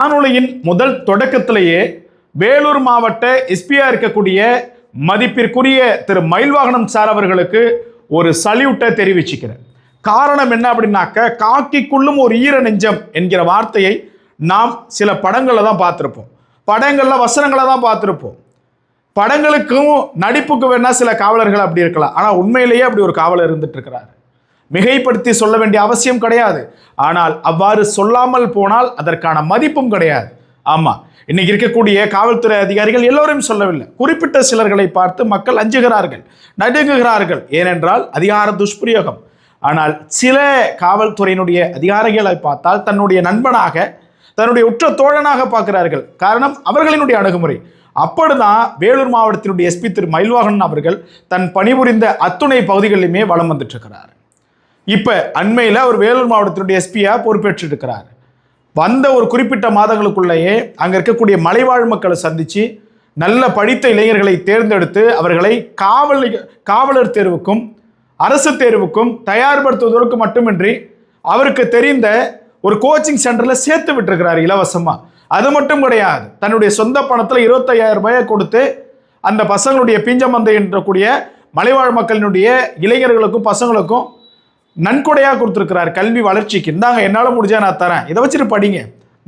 காணொளியின் முதல் தொடக்கத்திலேயே வேலூர் மாவட்ட எஸ்பியா இருக்கக்கூடிய மதிப்பிற்குரிய திரு மயில்வாகனம் சார் அவர்களுக்கு ஒரு சல்யூட்டை தெரிவிச்சுக்கிறேன். காரணம் என்ன அப்படின்னாக்க காக்கிக்குள்ளும் ஒரு ஈர நெஞ்சம் என்கிற வார்த்தையை நாம் சில படங்களில் தான் பார்த்துருப்போம். படங்களில் வசனங்களை தான் பார்த்துருப்போம். படங்களுக்கும் நடிப்புக்கு வேணால் சில காவலர்கள் அப்படி இருக்கலாம். ஆனால் உண்மையிலேயே அப்படி ஒரு காவலர் இருந்துட்டு இருக்கிறாரு. மிகைப்படுத்தி சொல்ல வேண்டிய அவசியம் கிடையாது. ஆனால் அவ்வாறு சொல்லாமல் போனால் அதற்கான மதிப்பும் கிடையாது. ஆமாம் இன்னைக்கு இருக்கக்கூடிய காவல்துறை அதிகாரிகள் எல்லோரும் சொல்லவில்லை. குறிப்பிட்ட சிலர்களை பார்த்து மக்கள் அஞ்சுகிறார்கள் நடுங்குகிறார்கள். ஏனென்றால் அதிகார துஷ்பிரயோகம். ஆனால் சில காவல்துறையினுடைய அதிகாரிகளை பார்த்தால் தன்னுடைய நண்பனாக தன்னுடைய உற்ற தோழனாக பார்க்கிறார்கள். காரணம் அவர்களினுடைய அணுகுமுறை. அப்படிதான் வேலூர் மாவட்டத்தினுடைய எஸ்பி திரு மயில்வாகன் அவர்கள் தன் பணிபுரிந்த அத்துணை பகுதிகளிலுமே வலம் வந்துட்டு இருக்கிறார். இப்ப அண்மையில் அவர் வேலூர் மாவட்டத்தினுடைய எஸ்பியா பொறுப்பேற்று இருக்கிறார் வந்த ஒரு குறிப்பிட்ட மாதங்களுக்குள்ளேயே அங்க இருக்கக்கூடிய மலைவாழ் மக்களை சந்திச்சு நல்ல படித்த இளைஞர்களை தேர்ந்தெடுத்து அவர்களை காவல் காவலர் தேர்வுக்கும் அரசு தேர்வுக்கும் தயார்படுத்துவதற்கு மட்டுமின்றி அவருக்கு தெரிந்த ஒரு கோச்சிங் சென்டரில் சேர்த்து விட்டுருக்கிறார் இலவசமா. அது மட்டும் கிடையாது தன்னுடைய சொந்த பணத்தில் இருபத்தையாயிரம் ரூபாயை கொடுத்து அந்த பசங்களுடைய பிஞ்சமந்தை என்றக்கூடிய மலைவாழ் மக்களினுடைய இளைஞர்களுக்கும் பசங்களுக்கும் நன்கொடையாக கொடுத்துருக்கிறார் கல்வி வளர்ச்சிக்கு. இந்தாங்க என்னால் முடிஞ்சால் நான் தரேன். இதை வச்சுட்டு படிங்க.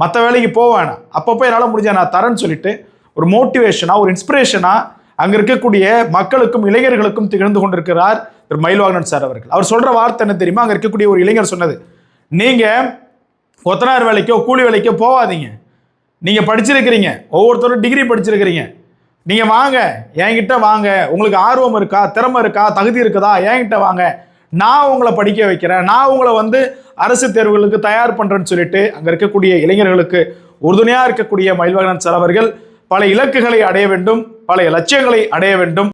மற்ற வேலைக்கு போக வேணாம். அப்பப்போ என்னால் முடிஞ்சால் நான் தரேன்னு சொல்லிட்டு ஒரு மோட்டிவேஷனாக ஒரு இன்ஸ்பிரேஷனாக அங்கே இருக்கக்கூடிய மக்களுக்கும் இளைஞர்களுக்கும் திகழ்ந்து கொண்டிருக்கிறார் திரு மயில்வாகனன் சார் அவர்கள். அவர் சொல்கிற வார்த்தை என்ன தெரியுமா? அங்கே இருக்கக்கூடிய ஒரு இளைஞர் சொன்னது. நீங்கள் கொத்தனார் வேலைக்கோ கூலி வேலைக்கோ போகாதீங்க. நீங்கள் படிச்சிருக்கிறீங்க. ஒவ்வொருத்தரும் டிகிரி படிச்சிருக்கிறீங்க. நீங்கள் வாங்க. என்கிட்ட வாங்க. உங்களுக்கு ஆர்வம் இருக்கா? திறமை இருக்கா? தகுதி இருக்குதா? என்கிட்ட வாங்க. நான் உங்களை படிக்க வைக்கிறேன் நான் உங்களை வந்து அரசு தேர்வுகளுக்கு தயார் பண்ணுறேன்னு சொல்லிட்டு அங்கே இருக்கக்கூடிய இளைஞர்களுக்கு உறுதுணையாக இருக்கக்கூடிய மயில்வாகனன் சார் அவர்கள் பல இலக்குகளை அடைய வேண்டும் பல லட்சியங்களை அடைய வேண்டும்.